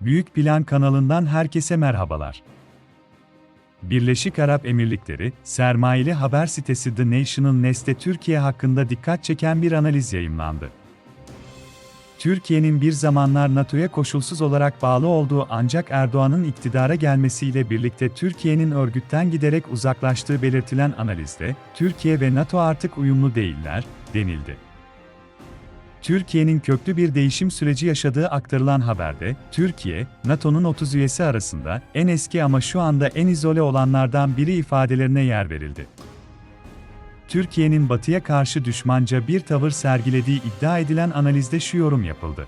Büyük Plan kanalından herkese merhabalar. Birleşik Arap Emirlikleri, sermayeli haber sitesi The National Nest'te Türkiye hakkında dikkat çeken bir analiz yayımlandı. Türkiye'nin bir zamanlar NATO'ya koşulsuz olarak bağlı olduğu ancak Erdoğan'ın iktidara gelmesiyle birlikte Türkiye'nin örgütten giderek uzaklaştığı belirtilen analizde, Türkiye ve NATO artık uyumlu değiller, denildi. Türkiye'nin köklü bir değişim süreci yaşadığı aktarılan haberde, Türkiye, NATO'nun 30 üyesi arasında en eski ama şu anda en izole olanlardan biri ifadelerine yer verildi. Türkiye'nin batıya karşı düşmanca bir tavır sergilediği iddia edilen analizde şu yorum yapıldı.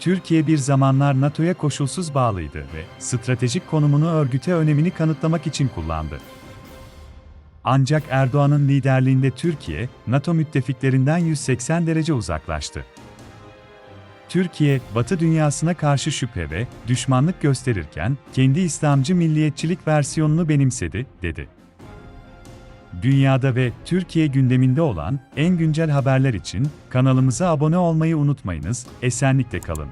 Türkiye bir zamanlar NATO'ya koşulsuz bağlıydı ve stratejik konumunu örgüte önemini kanıtlamak için kullandı. Ancak Erdoğan'ın liderliğinde Türkiye, NATO müttefiklerinden 180 derece uzaklaştı. Türkiye, Batı dünyasına karşı şüphe ve düşmanlık gösterirken, kendi İslamcı milliyetçilik versiyonunu benimsedi, dedi. Dünyada ve Türkiye gündeminde olan en güncel haberler için kanalımıza abone olmayı unutmayınız, esenlikle kalın.